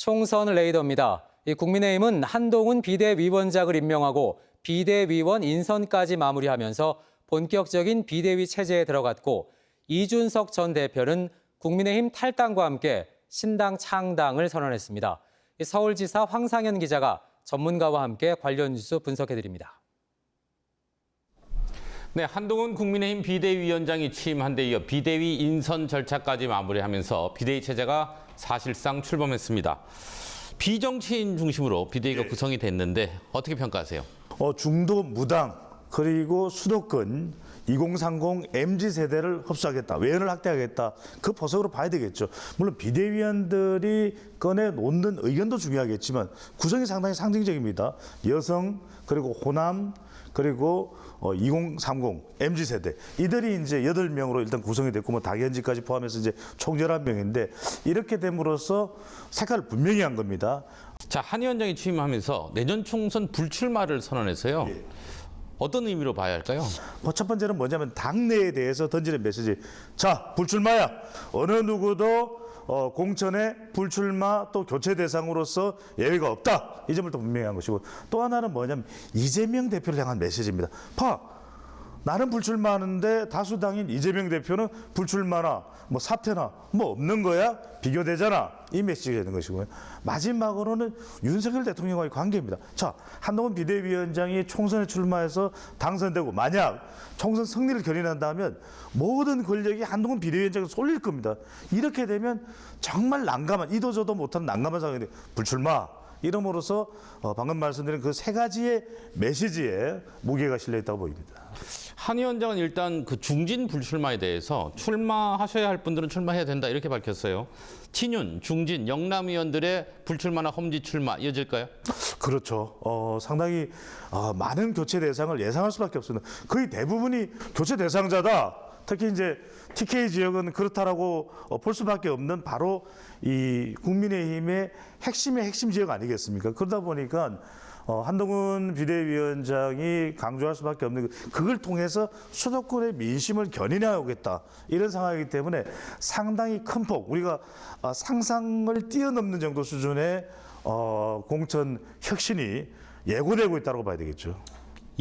총선 레이더입니다. 이 국민의힘은 한동훈 비대위원장을 임명하고 비대위원 인선까지 마무리하면서 본격적인 비대위 체제에 들어갔고 이준석 전 대표는 국민의힘 탈당과 함께 신당 창당을 선언했습니다. 이 서울지사 황상현 기자가 전문가와 함께 관련 뉴스 분석해드립니다. 네, 한동훈 국민의힘 비대위원장이 취임한 데 이어 비대위 인선 절차까지 마무리하면서 비대위 체제가 사실상 출범했습니다. 비정치인 중심으로 비대위가 구성이 됐는데 어떻게 평가하세요? 어, 중도 무당 그리고 수도권 2030 MZ 세대를 흡수하겠다, 외연을 확대하겠다 그 보석으로 봐야 되겠죠. 물론 비대위원들이 꺼내 놓는 의견도 중요하겠지만 구성이 상당히 상징적입니다. 여성 그리고 호남 그리고 어, 2030 MZ 세대 이들이 이제 여덟 명으로 일단 구성이 됐고 뭐 박연지까지 포함해서 이제 총 11명인데 이렇게 됨으로써 색깔을 분명히 한 겁니다. 자, 한 위원장이 취임하면서 내년 총선 불출마를 선언해서요. 어떤 의미로 봐야 할까요? 뭐 첫 번째는 뭐냐면 당내에 대해서 던지는 메시지. 자, 불출마야. 어느 누구도 어, 공천에 불출마 또 교체 대상으로서 예외가 없다. 이 점을 또 분명히 한 것이고 또 하나는 뭐냐면 이재명 대표를 향한 메시지입니다. 봐. 나는 불출마하는데 다수당인 이재명 대표는 불출마나 뭐 사퇴나 뭐 없는 거야? 비교되잖아. 이 메시지가 있는 것이고요 마지막으로는 윤석열 대통령과의 관계입니다. 자 한동훈 비대위원장이 총선에 출마해서 당선되고 만약 총선 승리를 견인한다면 모든 권력이 한동훈 비대위원장에 쏠릴 겁니다. 이렇게 되면 정말 난감한 이도저도 못한 난감한 상황인데 불출마 이름으로써 어, 방금 말씀드린 그 세 가지의 메시지에 무게가 실려 있다고 보입니다. 한 위원장은 일단 그 중진 불출마에 대해서 출마하셔야 할 분들은 출마해야 된다 이렇게 밝혔어요. 친윤, 중진, 영남 의원들의 불출마나 험지 출마 이어질까요? 그렇죠. 어, 상당히 어, 많은 교체 대상을 예상할 수밖에 없습니다. 거의 대부분이 교체 대상자다. 특히 이제 TK 지역은 그렇다라고 어, 볼 수밖에 없는 바로 이 국민의힘의 핵심의 핵심 지역 아니겠습니까? 그러다 보니까 어, 한동훈 비대위원장이 강조할 수밖에 없는 그- 그걸 통해서 수도권의 민심을 견인해 오겠다 이런 상황이기 때문에 상당히 큰 폭 우리가 아, 상상을 뛰어넘는 정도 수준의 어, 공천 혁신이 예고되고 있다고 봐야 되겠죠.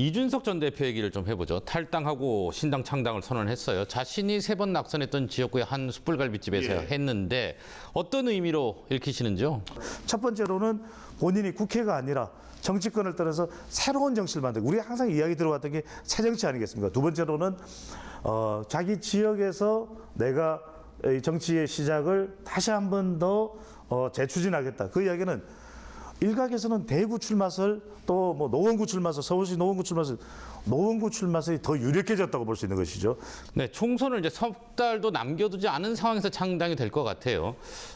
이준석 전 대표 얘기를 좀 해보죠. 탈당하고 신당 창당을 선언했어요. 자신이 세 번 낙선했던 지역구의 한 숯불갈비집에서 예. 했는데 어떤 의미로 읽히시는지요? 첫 번째로는 본인이 국회가 아니라 정치권을 떠나서 새로운 정치를 만들고 우리가 항상 이야기 들어왔던 게 새 정치 아니겠습니까? 두 번째로는 어, 자기 지역에서 내가 이 정치의 시작을 다시 한 번 더 어, 재추진하겠다. 그 이야기는 일각에서는 대구 출마설 또 뭐 노원구 출마설 서울시 노원구 출마설 노원구 출마설이 더 유력해졌다고 볼 수 있는 것이죠. 네, 총선을 이제 석 달도 남겨두지 않은 상황에서 창당이 될 것 같아요.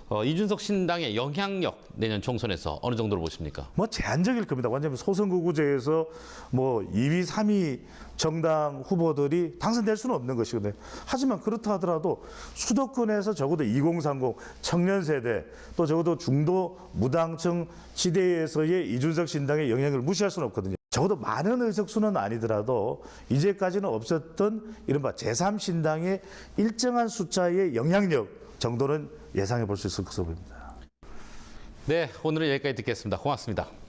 어, 이준석 신당의 영향력 내년 총선에서 어느 정도로 보십니까? 뭐 제한적일 겁니다. 완전히 소선거구제에서 뭐 2위, 3위 정당 후보들이 당선될 수는 없는 것이거든요. 하지만 그렇다 하더라도 수도권에서 적어도 2030 청년 세대 또 적어도 중도 무당층 지대에서의 이준석 신당의 영향을 무시할 수는 없거든요. 적어도 많은 의석수는 아니더라도 이제까지는 없었던 이른바 제3신당의 일정한 숫자의 영향력 정도는 예상해 볼 수 있을 것으로 보입니다. 네, 오늘은 여기까지 듣겠습니다. 고맙습니다.